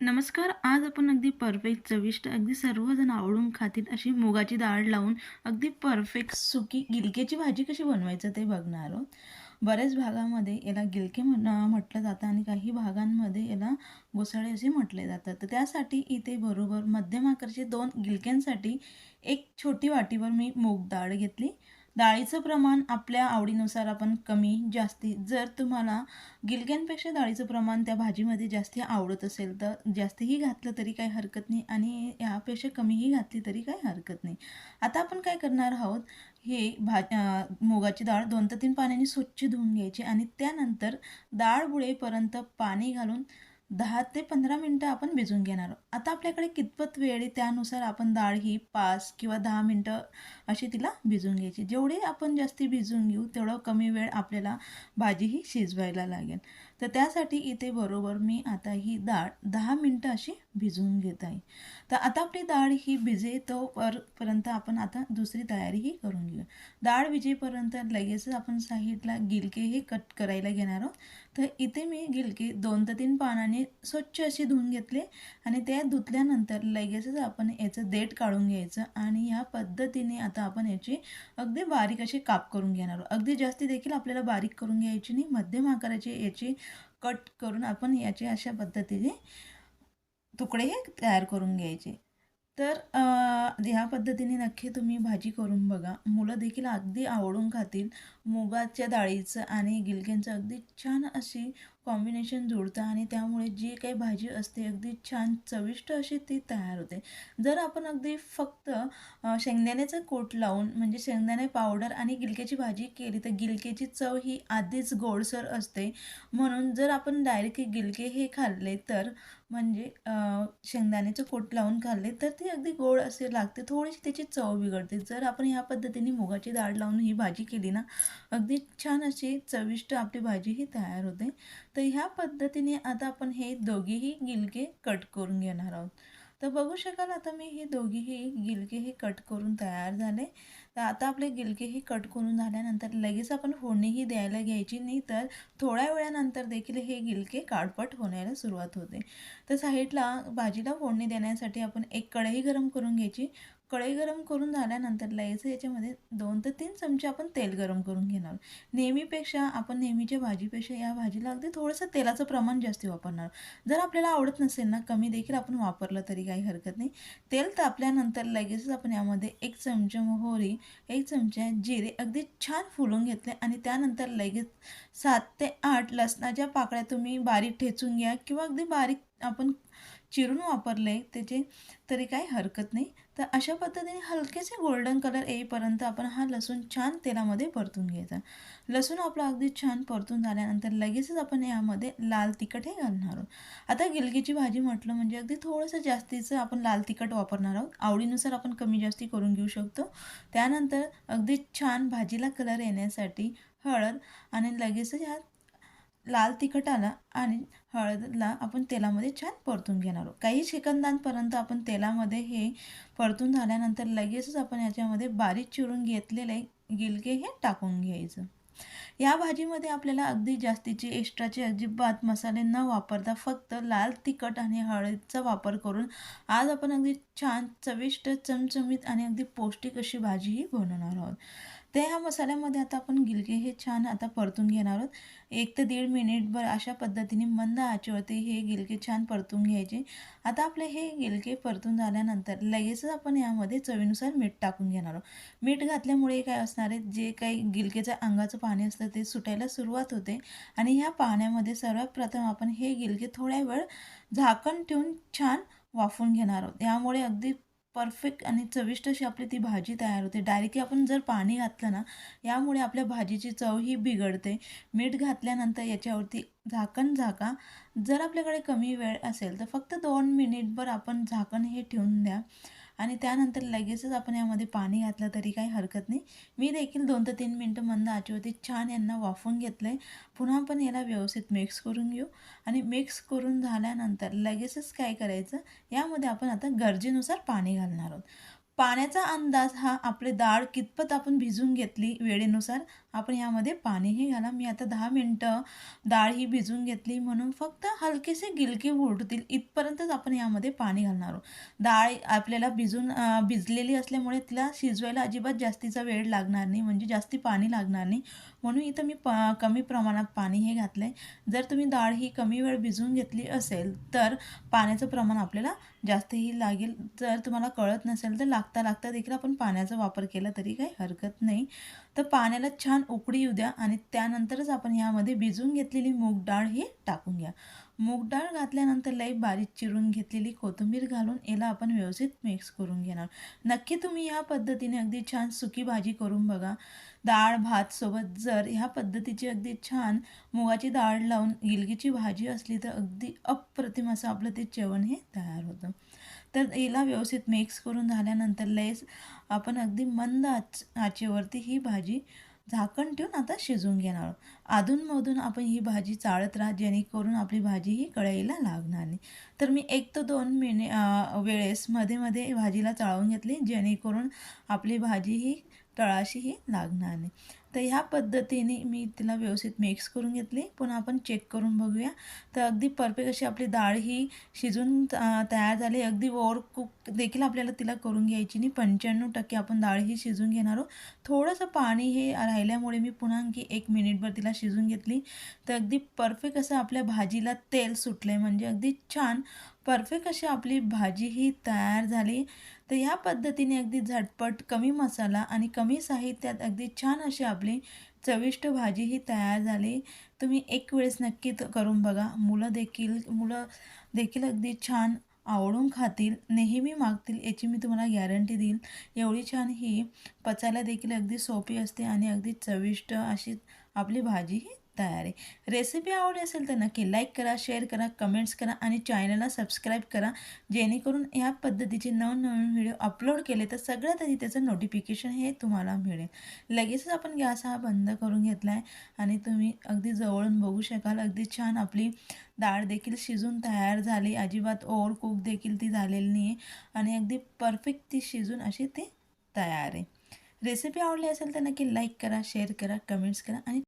नमस्कार आज आपण अगदी परफेक्ट चविष्ट अगदी सर्वजण आवडून खातील अशी मुगाची डाळ लावून अगदी परफेक्ट सुकी गिलकेची भाजी कशी बनवायचं ते बघणार आहोत. बऱ्याच भागामध्ये याला गिलके म्हण म्हटलं जातं आणि काही भागांमध्ये याला घोसाळे असे म्हटले जातात. तर त्यासाठी इथे बरोबर मध्यम आकारचे दोन गिलक्यांसाठी एक छोटी वाटीवर मी मूग डाळ घेतली. डाळीचं प्रमाण आपल्या आवडीनुसार आपण कमी जास्ती जर तुम्हाला गिलक्यांपेक्षा डाळीचं प्रमाण त्या भाजीमध्ये जास्ती आवडत असेल तर जास्तीही घातलं तरी काही हरकत नाही आणि यापेक्षा कमीही घातली तरी काही हरकत नाही. आता आपण काय करणार आहोत? हे भा मुगाची डाळ दोन ते तीन पाण्याने स्वच्छ धुवून घ्यायची आणि त्यानंतर डाळ बुडेपर्यंत पाणी घालून दहा ते पंधरा मिनटं आपण भिजून घेणार आहोत. आता आपल्याकडे कितपत वेळ आहे? त्यानुसार आपण डाळ ही पाच किंवा दहा मिनटं अशी तिला भिजून घ्यायची. जेवढे आपण जास्ती भिजून घेऊ तेवढं कमी वेळ आपल्याला भाजी ही शिजवायला लागेल. तर त्यासाठी इथे बरोबर मी आता ही डाळ दहा मिनटं अशी भिजवून घेत आहे. तर आता आपली डाळ ही भिजे तो परपर्यंत आपण आता दुसरी तयारीही करून घेऊ. डाळ विजेपर्यंत लगेचच आपण साईडला गिलके हे कट करायला घेणार आहोत. तर इथे मी गिलकी दोन ते तीन पानाने स्वच्छ अशी धुवून घेतले आणि त्या धुतल्यानंतर लगेचच आपण याचं देठ काढून घ्यायचं आणि ह्या पद्धतीने आता आपण याची अगदी बारीक अशी काप करून घेणार अगदी जास्ती देखील आपल्याला बारीक करून घ्यायची नाही मध्यम आकाराची याची कट करून आपण याचे अशा पद्धतीने तुकडे हे तयार करून घ्यायचे. तर ह्या पद्धतीने नक्की तुम्ही भाजी करून बघा. मुलं देखील अगदी आवडून खातील. मुगाच्या डाळीचं आणि गिलक्यांचं अगदी छान अशी कॉम्बिनेशन जुळतं आणि त्यामुळे जी काही भाजी असते अगदी छान चविष्ट अशी ती तयार होते. जर आपण अगदी फक्त शेंगदाण्याचं कोट लावून म्हणजे शेंगदाणे पावडर आणि गिलक्याची भाजी केली तर गिलक्याची चव ही आधीच गोडसर असते. म्हणून जर आपण डायरेक्ट गिलके हे खाल्ले तर म्हणजे शेंगदाण्याचं कोट लावून खाल्ले तर ती अगदी गोड असे लागते. थोडीशी त्याची चव बिघडते. जर आपण ह्या पद्धतीने मुगाची डाळ लावून ही भाजी केली ना अगदी छान अशी चविष्ट आपली भाजी ही तयार होते. तर ह्या पद्धतीने आता आपण हे दोघेही गिलके कट करून घेणार आहोत. तर बघू शकाल आता मी हे दोघेही गिलके हे कट करून तयार झाले. तर आता आपले गिलके हे कट करून झाल्यानंतर लगेच आपण फोडणीही द्यायला घ्यायची. नाही तर थोड्या वेळानंतर देखील हे गिलके काळपट होण्याला सुरुवात होते. तर साईडला भाजीला फोडणी देण्यासाठी आपण एक कढई गरम करून घ्यायची. कढई गरम करून झाल्यानंतर लगेच याच्यामध्ये दोन ते तीन चमचे आपण तेल गरम करून घेणार. नेहमीपेक्षा आपण नेहमीच्या भाजीपेक्षा या भाजीला अगदी थोडंसं तेलाचं प्रमाण जास्त वापरणार. जर आपल्याला आवडत नसेल ना कमी देखील आपण वापरलं तरी काही हरकत नाही. तेल तापल्यानंतर लगेचच आपण यामध्ये एक चमचा मोहरी एक चमचा जिरे अगदी छान फुलून घेतले आणि त्यानंतर लगेच सात ते आठ लसणाच्या पाकळ्या तुम्ही बारीक ठेचून घ्या किंवा अगदी बारीक आपण चिरून वापरले त्याचे तरी काही हरकत नाही. तर अशा पद्धतीने हलकेसे गोल्डन कलर येईपर्यंत आपण हा लसूण छान तेलामध्ये परतून घ्यायचा. लसूण आपला अगदी छान परतून झाल्यानंतर लगेचच आपण यामध्ये लाल तिखट हे घालणार आहोत. आता गिलगीची भाजी म्हटलं म्हणजे अगदी थोडंसं जास्तीचं आपण लाल तिखट वापरणार आहोत. आवडीनुसार आपण कमी जास्ती करून घेऊ शकतो. त्यानंतर अगदी छान भाजीला कलर येण्यासाठी हळद आणि लगेचच ह्या लाल तिखट आला आणि हळदला आपण तेलामध्ये छान परतून घेणार आहोत. काही सेकंदांपर्यंत आपण तेलामध्ये हे परतून झाल्यानंतर लगेचच आपण याच्यामध्ये बारीक चिरून घेतलेले गिलके हे टाकून घ्यायचं. या भाजीमध्ये आपल्याला अगदी जास्तीचे एक्स्ट्राचे अजिबात मसाले न वापरता फक्त लाल तिखट आणि हळदचा वापर करून आज आपण अगदी छान चविष्ट चमचमीत आणि अगदी पौष्टिक अशी भाजीही बनवणार आहोत. ते ह्या मसाल्यामध्ये आता आपण गिलके हे छान आता परतून घेणार आहोत. एक ते दीड मिनिटभर अशा पद्धतीने मंद आचेवरती हे गिलके छान परतून घ्यायचे. आता आपले हे गिलके परतून झाल्यानंतर लगेचच आपण यामध्ये चवीनुसार मीठ टाकून घेणार आहोत. मीठ घातल्यामुळे काय असणार आहे? जे काही गिलकेचं अंगाचं पाणी असतं ते सुटायला सुरुवात होते आणि ह्या पाण्यामध्ये सर्वात प्रथम आपण हे गिलके थोड्या वेळ झाकण ठेवून छान वाफून घेणार आहोत. यामुळे अगदी परफेक्ट आणि चविष्ट अशी आपली ती भाजी तयार होते. डायरेक्टली आपण जर पाणी घातलं ना यामुळे आपल्या भाजीची चवही बिघडते. मीठ घातल्यानंतर याच्यावरती झाकण झाका. जर आपल्याकडे कमी वेळ असेल तर फक्त दोन मिनिटभर आपण झाकण हे ठेवून द्या. आणि त्यानंतर लगेचच आपण यामध्ये पाणी घातलं तरी काही हरकत नाही. मी देखील दोन ते तीन मिनटं मंद आचीवरती छान यांना वाफून घेतलं आहे पुन्हा पण याला व्यवस्थित मिक्स करून घेऊ. आणि मिक्स करून झाल्यानंतर लगेचच काय करायचं? यामध्ये आपण आता गरजेनुसार पाणी घालणार आहोत. पाण्याचा अंदाज हा आपले डाळ कितपत आपण भिजून घेतली वेळेनुसार आपण यामध्ये पाणीही घाला. मी आता दहा मिनटं डाळ ही भिजून घेतली म्हणून फक्त हलकेसे गिलके फुटतील इथपर्यंतच आपण यामध्ये पाणी घालणार आहोत. डाळ आपल्याला भिजून भिजलेली असल्यामुळे तिला शिजवायला अजिबात जास्तीचा वेळ लागणार नाही म्हणजे जास्ती पाणी लागणार नाही. म्हणून इथं मी प कमी प्रमाणात पाणी हे घातलं आहे जर तुम्ही डाळ ही कमी वेळ भिजवून घेतली असेल तर पाण्याचं प्रमाण आपल्याला जास्तही लागेल. जर तुम्हाला कळत नसेल तर लागता लागता देखील आपण पाण्याचा वापर केला तरी काही हरकत नाही. तर पाण्याला छान उकडी येऊ द्या आणि त्यानंतरच आपण ह्यामध्ये भिजवून घेतलेली मूग डाळ ही टाकून घ्या. मूग डाळ घातल्यानंतर लई बारीक चिरून घेतलेली कोथिंबीर घालून याला आपण व्यवस्थित मिक्स करून घेणार. नक्की तुम्ही या पद्धतीने अगदी छान सुकी भाजी करून बघा. डाळ भात सोबत जर ह्या पद्धतीची अगदी छान मुगाची डाळ लावून गिलगीची भाजी असली तर अगदी अप्रतिम असं आपलं ते जेवण हे तयार होतं. तर याला व्यवस्थित मिक्स करून झाल्यानंतर लयच आपण अगदी मंद आच आचेवरती ही भाजी झाकण ठेवून आता शिजवून घेणार अधूनमधून आपण ही भाजी चाळत राहा जेणेकरून आपली भाजी ही कढईला लागणार नाही. तर मी एक ते दोन मिनि वेळेस मध्ये मध्ये भाजीला चाळून घेतली जेणेकरून आपली भाजी ही तळाशी ही लागणार नाही. तर ह्या पद्धतीने मी तिला व्यवस्थित मिक्स करून घेतली. पुन्हा आपण चेक करून बघूया. तर अगदी परफेक्ट अशी आपली डाळ ही शिजून तयार झाली. अगदी ओवर कुक देखील आपल्याला तिला करून घ्यायची नाही. पंच्याण्णव टक्के आपण डाळ ही शिजून घेणार आहोत. थोडंसं पाणी हे राहिल्यामुळे मी पुन्हा आणखी एक मिनिटभर तिला शिजून घेतली. तर अगदी परफेक्ट असं आपल्या भाजीला तेल सुटले म्हणजे अगदी छान परफेक्ट अशी आपली भाजी ही तयार झाली. तर ह्या पद्धतीने अगदी झटपट कमी मसाला आणि कमी साहित्यात अगदी छान अशी आपली चविष्ट भाजी ही तयार झाली. तुम्ही एक वेळेस नक्की करून बघा. मुलं देखील मुलं देखील अगदी छान आवडून खातील नेहमी मागतील याची मी तुम्हाला गॅरंटी देईल एवढी छान ही पचायला देखील अगदी सोपी असते आणि अगदी चविष्ट अशी आपली भाजी ही तयार. आहे रेसिपी आवडली असेल तर नक्की लाईक करा शेअर करा कमेंट्स करा आणि चॅनलला सबस्क्राईब करा. जेणेकरून या पद्धतीचे नवनवीन व्हिडिओ अपलोड केले तर सगळ्यात आधी त्याचं नोटिफिकेशन हे तुम्हाला मिळेल. लगेचच आपण गॅस हा बंद करून घेतला आहे आणि तुम्ही अगदी जवळून बघू शकाल. अगदी छान आपली डाळ देखील शिजून तयार झाली. अजिबात ओव्हर कुक देखील ती झालेली नाही आहे आणि अगदी परफेक्ट ती शिजून अशी ती तयार आहे. रेसिपी आवडली असेल तर नक्की लाईक करा शेअर करा कमेंट्स करा आणि